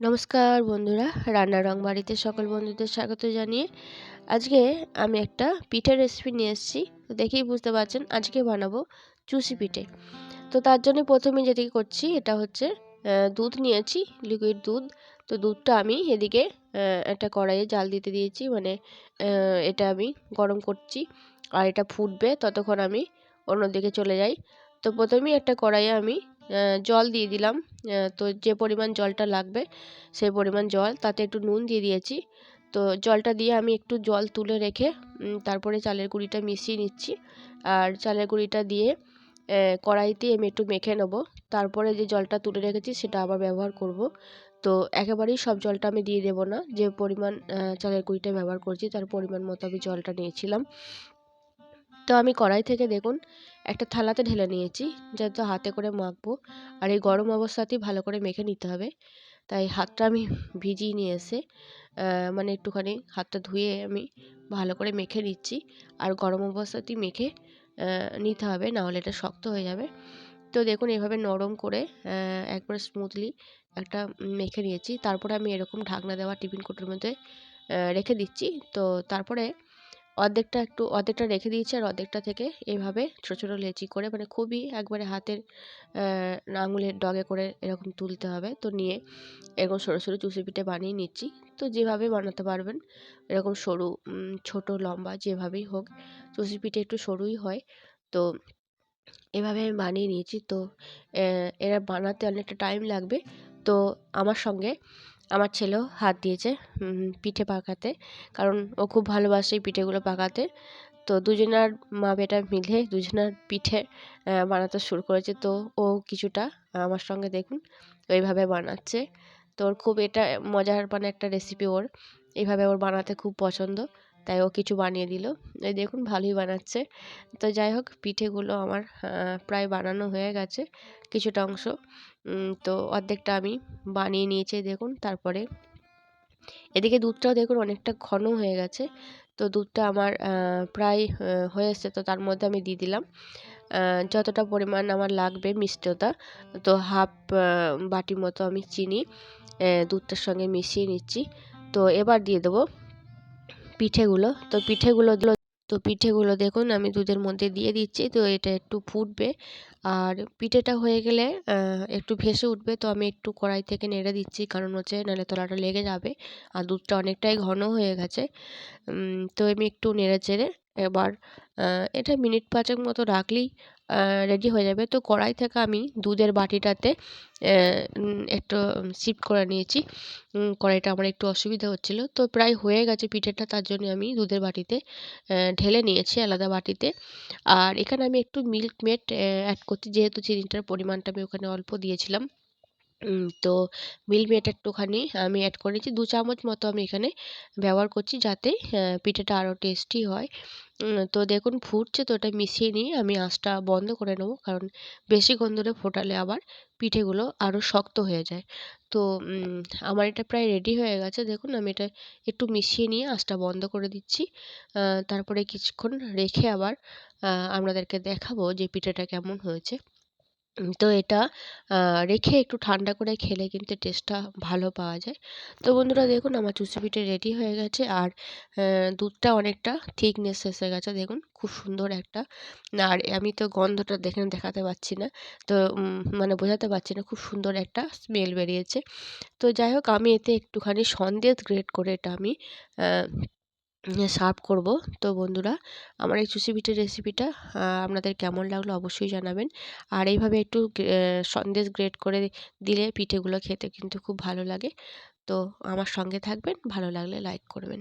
নমস্কার বন্ধুরা রান্না রং বাড়িতে সকল বন্ধুদের স্বাগত জানিয়ে আজকে আমি একটা পিঠের রেসিপি নিয়ে এসেছি। তো দেখেই বুঝতে পারছেন, আজকে বানাবো চুষি পিঠে। তো তার জন্য প্রথমে যেদিকে করছি, এটা হচ্ছে দুধ নিয়েছি লিকুইড দুধ। তো দুধটা আমি এদিকে একটা কড়াইয়ে জাল দিতে দিয়েছি মানে এটা আমি গরম করছি আর এটা ফুটবে, ততক্ষণ আমি অন্যদিকে চলে যাই। তো প্রথমেই একটা কড়াইয়ে আমি জল দিয়ে দিলাম। তো যে পরিমাণ জলটা লাগবে সেই পরিমাণ জল, তাতে একটু নুন দিয়ে দিয়েছি। তো জলটা দিয়ে আমি একটু জল তুলে রেখে তারপরে চালের গুঁড়িটা মিশিয়ে নিচ্ছি। আর চালের গুঁড়িটা দিয়ে কড়াইতে আমি একটু মেখে নেব। তারপরে যে জলটা তুলে রেখেছি সেটা আবার ব্যবহার করব। তো একেবারেই সব জলটা আমি দিয়ে দেবো না। যে পরিমাণ চালের গুঁড়িটা ব্যবহার করছি, তার পরিমাণ মতো আমি জলটা নিয়েছিলাম। তো আমি কড়াই থেকে দেখুন, একটা থালাতে ঢেলে নিয়েছি যাতে হাতে করে মাখবো। আর এই গরম অবস্থাতেই ভালো করে মেখে নিতে হবে। তাই হাতটা আমি ভিজিয়ে নিয়ে এসে মানে একটুখানি হাতটা ধুয়ে আমি ভালো করে মেখে নিচ্ছি। আর গরম অবস্থাতেই মেখে নিতে হবে, নাহলে এটা শক্ত হয়ে যাবে। তো দেখুন, এভাবে নরম করে একবারে স্মুথলি একটা মেখে নিয়েছি। তারপরে আমি এরকম ঢাকনা দেওয়া টিফিন কোটোর মধ্যে রেখে দিচ্ছি। তো তারপরে অর্ধেকটা একটু, অর্ধেকটা রেখে দিয়েছি আর অর্ধেকটা থেকে এভাবে ছোটো ছোটো লেচি করে মানে খুবই একবারে হাতের আঙুলের ডগে করে এরকম তুলতে হবে। তো নিয়ে এরকম সরু সরু চুষি পিঠে বানিয়ে নিচ্ছি। তো যেভাবে বানাতে পারবেন, এরকম সরু ছোট, লম্বা যেভাবেই হোক চুষি পিঠে একটু সরুই হয়। তো এভাবে আমি বানিয়ে নিয়েছি। তো এরা বানাতে অনেকটা টাইম লাগবে। তো আমার সঙ্গে আমার ছেলেও হাত দিয়েছে পিঠে পাকাতে। কারণ ও খুব ভালোবাসে এই পিঠেগুলো পাকাতে। তো দুজনার মা বেটা মিলে দুজনার পিঠে বানাতে শুরু করেছে। তো ও কিছুটা আমার সঙ্গে দেখুন, ওইভাবে বানাচ্ছে। তো ওর খুব এটা মজার মানে একটা রেসিপি ওর। এইভাবে ওর বানাতে খুব পছন্দ। তাই ও কিছু বানিয়ে দিল। এই দেখুন ভালোই বানাচ্ছে। তো যাই হোক, পিঠেগুলো আমার প্রায় বানানো হয়ে গেছে কিছুটা অংশ। তো অর্ধেকটা আমি বানিয়ে নিয়েছি দেখুন, তারপরে এদিকে দুধটাও দেখুন অনেকটা ঘন হয়ে গেছে। তো দুধটা আমার প্রায় হয়ে এসছে, তো তার মধ্যে আমি দিয়ে দিলাম। যতটা পরিমাণ আমার লাগবে মিষ্টতা, তো হাফ বাটি মতো আমি চিনি দুধটার সঙ্গে মিশিয়ে নিচ্ছি। তো এবার দিয়ে দেবো পিঠেগুলো, তো পিঠেগুলো তো পিঠেগুলো দেখুন আমি দুধের মধ্যে দিয়ে দিচ্ছি, তো এটা একটু ফুটবে। আর পিঠেটা হয়ে গেলে একটু ভেসে উঠবে, তো আমি একটু কড়াই থেকে নেড়ে দিচ্ছি, কারণ হচ্ছে নাহলে তলাটা লেগে যাবে আর দুধটা অনেকটাই ঘন হয়ে গেছে। তো আমি একটু নেড়ে চেড়ে এবার এটা মিনিট পাঁচেক মতো রাখলেই রেডি হয়ে যাবে। তো কড়াই থেকে আমি দুধের বাটিটাতে একটু শিফট করে নিয়েছি। কড়াইটা আমার একটু অসুবিধা হচ্ছিল। তো প্রায় হয়ে গেছে পিঠেটা, তার জন্য আমি দুধের বাটিতে ঢেলে নিয়েছি আলাদা বাটিতে। আর এখানে আমি একটু মিল্ক মেড অ্যাড করছি, যেহেতু চিনিটার পরিমাণটা আমি ওখানে অল্প দিয়েছিলাম। তো মিল্ক মেড একটুখানি। আমি অ্যাড করেছি দু চামচ মতো আমি এখানে ব্যবহার করছি যাতে পিঠেটা আরও টেস্টি হয়। তো দেখুন ফুটছে তো ওটা মিশিয়ে নিয়ে আমি আঁচটা বন্ধ করে নেব। কারণ বেশিক্ষণ ধরে ফোটালে আবার পিঠেগুলো আরও শক্ত হয়ে যায়। তো আমার এটা প্রায় রেডি হয়ে গেছে। দেখুন আমি এটা একটু মিশিয়ে নিয়ে আঁচটা বন্ধ করে দিচ্ছি। তারপরে কিছুক্ষণ রেখে আবার আপনাদেরকে দেখাবো যে পিঠেটা কেমন হয়েছে। তো এটা রেখে একটু ঠান্ডা করে খেলে কিন্তু টেস্টটা ভালো পাওয়া যায়। তো বন্ধুরা দেখুন আমার চুষি পিঠে রেডি হয়ে গেছে আর দুধটা অনেকটা থিকনেস এসে গেছে দেখুন, খুব সুন্দর একটা। আর আমি তো গন্ধটা দেখে দেখাতে পারছি না, তো মানে বোঝাতে পারছি না খুব সুন্দর একটা স্মেল বেরিয়েছে। তো যাই হোক, আমি এতে একটুখানি সন্দেশ গ্রেট করে এটা আমি সার্ভ করব। তো বন্ধুরা, আমার এই চুষি পিঠের রেসিপিটা আপনাদের কেমন লাগল অবশ্যই জানাবেন। আর এইভাবে একটু সন্দেশ গ্রেট করে দিলে পিঠেগুলো খেতে কিন্তু খুব ভালো লাগে। তো আমার সঙ্গে থাকবেন, ভালো লাগলে লাইক করবেন।